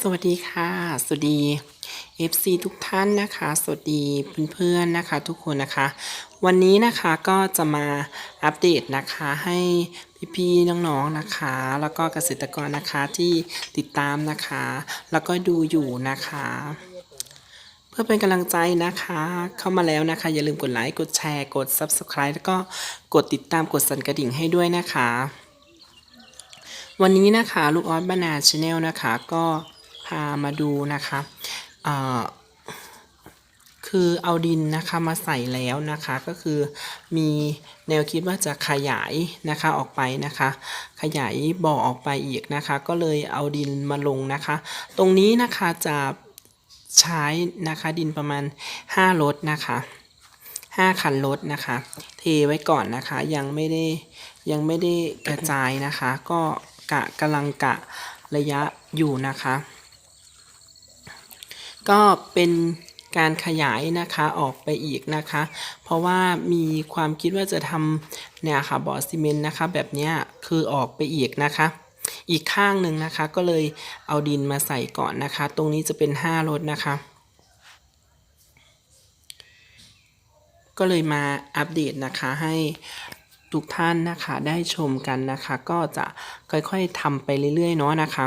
สวัสดีค่ะ สวัสดี FC ทุกท่านนะคะ สวัสดีเพื่อนๆนะคะ ทุกคนนะคะ วันนี้นะคะก็จะมาอัปเดตนะคะให้พี่ๆน้องๆนะคะ แล้วก็เกษตรกรนะคะที่ติดตามนะคะ แล้วก็ดูอยู่นะคะ เพื่อเป็นกำลังใจนะคะ เข้ามาแล้วนะคะ อย่าลืมกดไลค์กดแชร์กด Subscribe แล้วก็กดติดตามกดสั่นกระดิ่งให้ด้วยนะคะ วันนี้นะคะลูกออสบานาชาแนลนะคะก็ พามาดูนะคะคือเอาดินนะคะมาใส่แล้วนะคะก็คือมีแนวคิดว่าจะขยายนะคะออกไปนะคะ ขยายบ่อออกไปอีกนะคะ ก็เลยเอาดินมาลงนะคะ ตรงนี้นะคะจะใช้นะคะดินประมาณ5รถนะคะ5คันรถนะคะ เทไว้ก่อนนะคะยังไม่ได้ยังไม่ได้กระจายนะคะ ก็กะกำลังกะระยะอยู่นะคะ ก็เป็นการขยายนะคะออกไปอีกนะคะ เพราะว่ามีความคิดว่าจะทำเนี่ยค่ะบ่อซีเมนต์นะคะ แบบเนี้ยคือออกไปอีกนะคะ อีกข้างหนึ่งนะคะ ก็เลยเอาดินมาใส่ก่อนนะคะ ตรงนี้จะเป็น5รถนะคะ ก็เลยมาอัปเดตนะคะให้ทุกท่านนะคะได้ชมกันนะคะ ก็จะค่อยๆทำไปเรื่อยๆเนาะนะคะ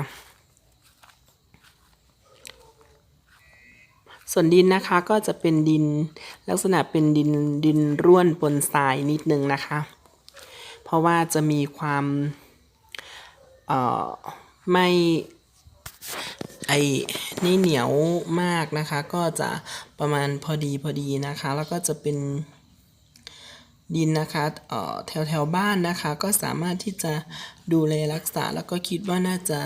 ส่วนดินนะคะก็จะเป็นดินลักษณะเป็นดินดินร่วนปนทรายนิดนึงนะคะ เพราะว่าจะมีความเอ่อไม่ไอ้นี่เหนียวมากนะคะ ก็จะประมาณพอดีพอดีนะคะ แล้วก็จะเป็นดินนะคะเอ่อแถวแถวบ้านนะคะ ก็สามารถที่จะดูแลรักษาแล้วก็คิดว่าน่าจะ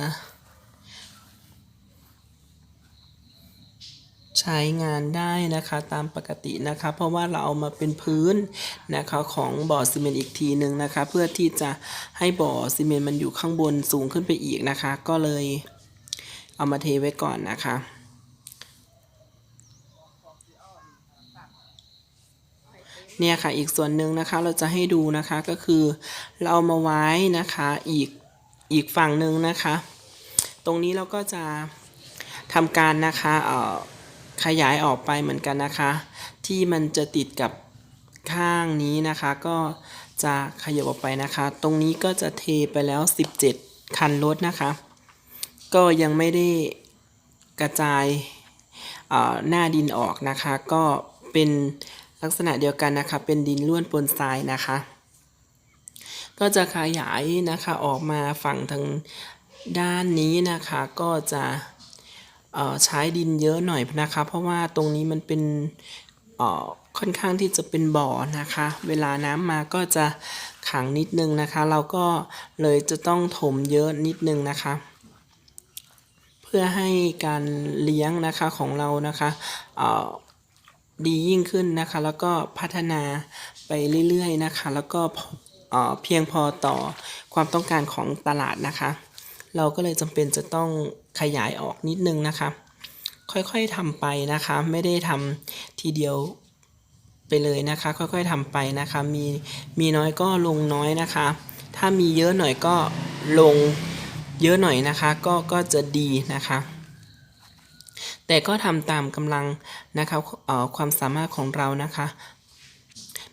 ใช้งานได้นะคะตามปกตินะคะ เพราะว่าเราเอามาเป็นพื้นนะคะของบ่อซีเมนต์อีกทีหนึ่งนะคะ เพื่อที่จะให้บ่อซีเมนต์มันอยู่ข้างบนสูงขึ้นไปอีกนะคะ ก็เลยเอามาเทไว้ก่อนนะคะเนี่ยค่ะอีกส่วนหนึ่งนะคะเราจะให้ดูนะคะก็คือเราเอามาไว้นะคะอีกอีกฝั่งหนึ่งนะคะ ตรงนี้เราก็จะทำการนะคะเอ่อ ขยายออกไปเหมือนกันนะคะ ที่มันจะติดกับข้างนี้นะคะ ก็จะขยับออกไปนะคะ ตรงนี้ก็จะเทไปแล้ว 17 คันรถนะคะ ก็ยังไม่ได้กระจายหน้าดินออกนะคะ ก็เป็นลักษณะเดียวกันนะคะ เป็นดินล้วนปนทรายนะคะ ก็จะขยายนะคะออกมาฝั่งทางด้านนี้นะคะ ก็จะ ใช้ดินเยอะหน่อยนะคะ เพราะว่าตรงนี้มันเป็นค่อนข้างที่จะเป็นบ่อนะคะ เวลาน้ำมาก็จะขังนิดนึงนะคะ เราก็เลยจะต้องถมเยอะนิดนึงนะคะ เพื่อให้การเลี้ยงนะคะของเรานะคะดียิ่งขึ้นนะคะ แล้วก็พัฒนาไปเรื่อยๆนะคะ แล้วก็เพียงพอต่อความต้องการของตลาดนะคะ เราก็เลยจำเป็นจะต้องขยายออกนิดนึงนะคะ ค่อยๆทำไปนะคะ ไม่ได้ทำทีเดียวไปเลยนะคะ ค่อยๆทำไปนะคะ มีมีน้อยก็ลงน้อยนะคะ ถ้ามีเยอะหน่อยก็ลงเยอะหน่อยนะคะ ก็ก็จะดีนะคะ แต่ก็ทำตามกำลังนะคะความสามารถของเรานะคะ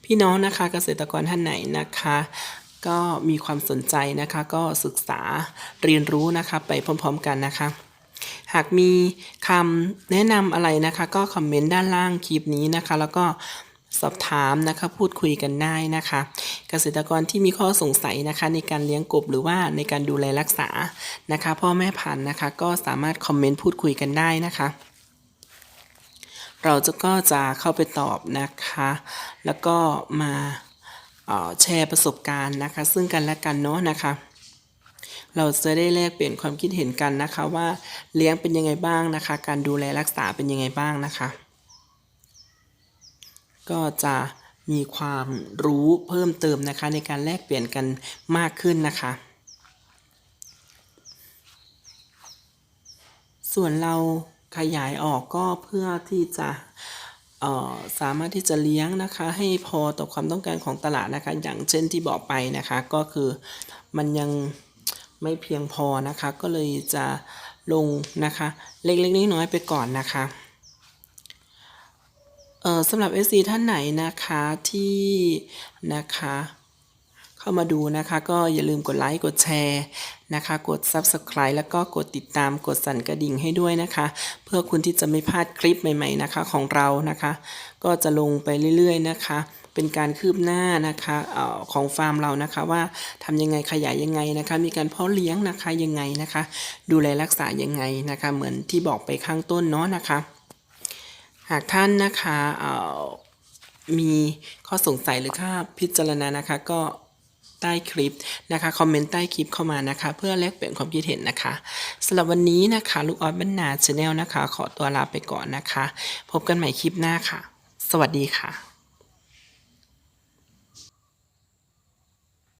พี่น้องนะคะเกษตรกรท่านไหนนะคะ ก็มีความสนใจนะคะก็ศึกษาเรียนรู้นะคะไปพร้อมๆกันนะคะ หากมีคำแนะนำอะไรนะคะ ก็คอมเมนต์ด้านล่างคลิปนี้นะคะ แล้วก็สอบถามนะคะพูดคุยกันได้นะคะ เกษตรกรที่มีข้อสงสัยนะคะ ในการเลี้ยงกบหรือว่าในการดูแลรักษานะคะ พ่อแม่พันธุ์นะคะ ก็สามารถคอมเมนต์พูดคุยกันได้นะคะ เราจะก็จะเข้าไปตอบนะคะ แล้วก็มา แชร์ประสบการณ์นะคะ ซึ่งกันและกันเนาะนะคะเราจะได้แลกเปลี่ยนความคิดเห็นกันนะคะว่าเลี้ยงเป็นยังไงบ้างนะคะ การดูแลรักษาเป็นยังไงบ้างนะคะ ก็จะมีความรู้เพิ่มเติมนะคะ ในการแลกเปลี่ยนกันมากขึ้นนะคะ ส่วนเราขยายออกก็เพื่อที่จะ สามารถที่จะเลี้ยงนะคะให้พอต่อความต้องการของตลาดนะคะ อย่างเช่นที่บอกไปนะคะก็คือมันยังไม่เพียงพอนะคะ ก็เลยจะลงนะคะเล็กๆน้อยๆไปก่อนนะคะสำหรับ SC ท่านไหนนะคะที่นะคะ เข้ามาดูนะคะ ก็อย่าลืมกดไลค์กดแชร์นะคะ กด Subscribe แล้วก็กดติดตามกดสั่นกระดิ่งให้ด้วยนะคะ เพื่อคุณที่จะไม่พลาดคลิปใหม่ๆนะคะของเรานะคะ ก็จะลงไปเรื่อย ๆ นะคะ เป็นการคืบหน้านะคะออของฟาร์มเรานะคะ ว่าทำยังไงขยายยังไงนะคะ มีการเพาะเลี้ยงนะคะยังไงนะคะ ดูแลรักษายังไงนะคะ เหมือนที่บอกไปข้างต้นเนาะนะคะ หากท่านนะคะเอ่อมีข้อสงสัยหรือค่าพิจารณานะคะก็ ใต้คลิปนะคะ คอมเมนต์ใต้คลิปเข้ามานะคะ เพื่อแลกเปลี่ยนความคิดเห็นนะคะสำหรับวันนี้นะคะ ลูกออสบรรณาชาแนลนะคะ ขอตัวลาไปก่อนนะคะ พบกันใหม่คลิปหน้าค่ะ สวัสดีค่ะ